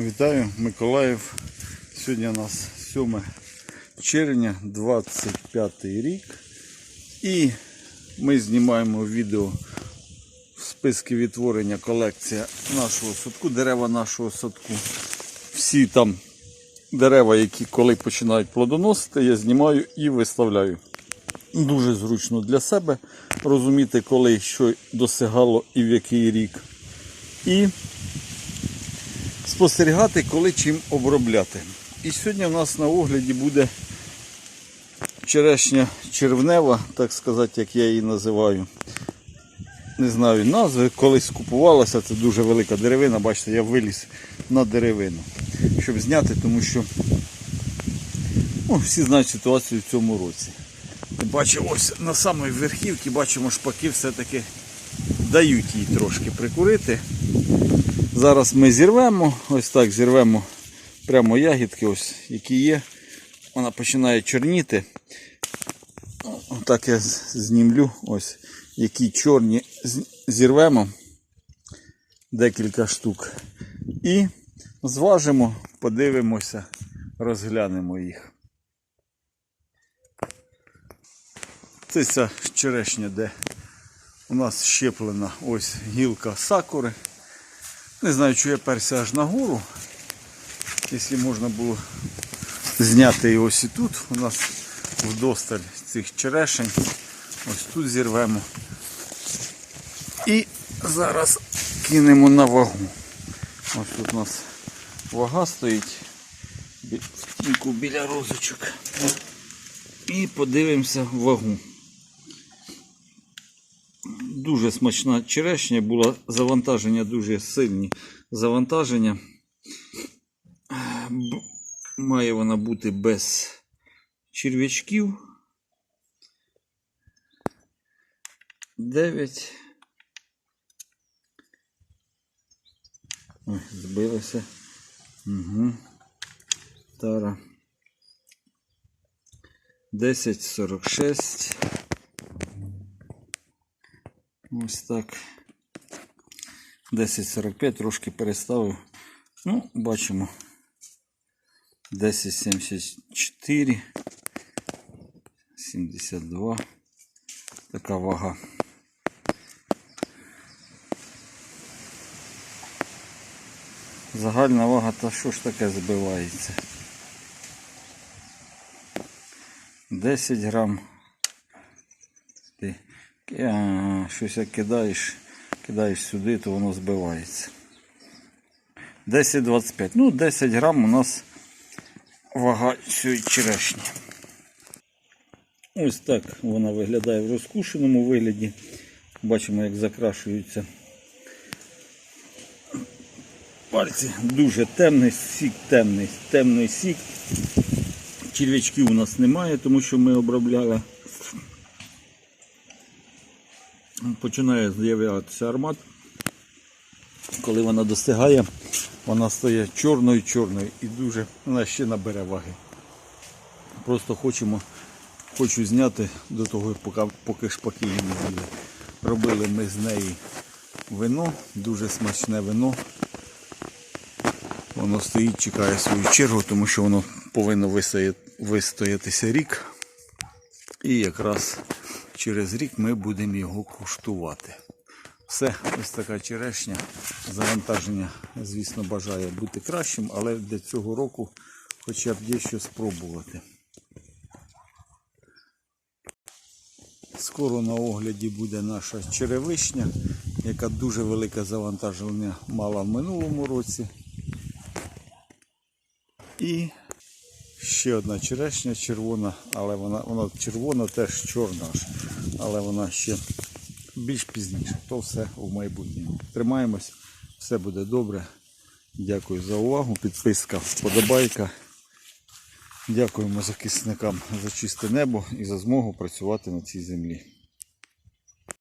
Вітаю, Миколаїв. Сьогодні у нас 7 червня, 25 рік. І ми знімаємо відео в списки відтворення колекція нашого садку, дерева нашого садку. Всі там дерева, які коли починають плодоносити, я знімаю і виставляю. Дуже зручно для себе розуміти, коли що досягало і в який рік. І спостерігати, коли чим обробляти. І сьогодні у нас на огляді буде черешня червнева, так сказати, як я її називаю. Не знаю назви, колись купувалася, це дуже велика деревина. Бачите, я виліз на деревину, щоб зняти, тому що ну, всі знають ситуацію в цьому році. Бачимо, ось на самій верхівці бачимо, шпаки все-таки дають їй трошки прикурити. Зараз ми зірвемо, ось так зірвемо прямо ягідки, ось які є. Вона починає чорніти. Отак я знімлю, ось які чорні зірвемо декілька штук. І зважимо, подивимося, розглянемо їх. Це ця черешня, де у нас щеплена ось гілка сакури. Не знаю, чи я перся аж на гору. Якщо можна було зняти і ось і тут. У нас вдосталь цих черешень. Ось тут зірвемо. І зараз кинемо на вагу. Ось тут у нас вага стоїть в тіньку біля розочок. І подивимося вагу. Дуже смачна черешня, було завантаження дуже сильні завантаження. Має вона бути без черв'ячків. 9. Ой, збилося. Угу. Тара. 10,46. Ось так. 10,45 трошки переставив. Ну, бачимо. 10,74. 72. Така вага. Загальна вага, та що ж таке збивається? 10 грам. А, щось як кидаєш, кидаєш сюди, то воно збивається. 10-25. Ну, 10 грам у нас вага цієї черешні. Ось так вона виглядає в розкушеному вигляді. Бачимо, як закрашуються пальці. Дуже темний сік, темний, темний сік. Черв'ячків у нас немає, тому що ми обробляли. Починає з'являтися аромат. Коли вона достигає, вона стає чорною чорною і дуже вона ще набере ваги. Просто хочемо, хочу зняти до того, поки, поки шпаки не з'їли. Робили ми з неї вино, дуже смачне вино. Воно стоїть, чекає свою чергу, тому що воно повинно вистоятися рік. І якраз через рік ми будемо його куштувати. Все, ось така черешня. Завантаження, звісно, бажає бути кращим, але для цього року хоча б є що спробувати. Скоро на огляді буде наша черевишня, яка дуже велике завантаження мала в минулому році. І ще одна черешня червона, але вона, вона червона теж чорна, аж, але вона ще більш пізніше. То все в майбутньому. Тримаємось, все буде добре. Дякую за увагу. Підписка, вподобайка. Дякуємо захисникам за чисте небо і за змогу працювати на цій землі.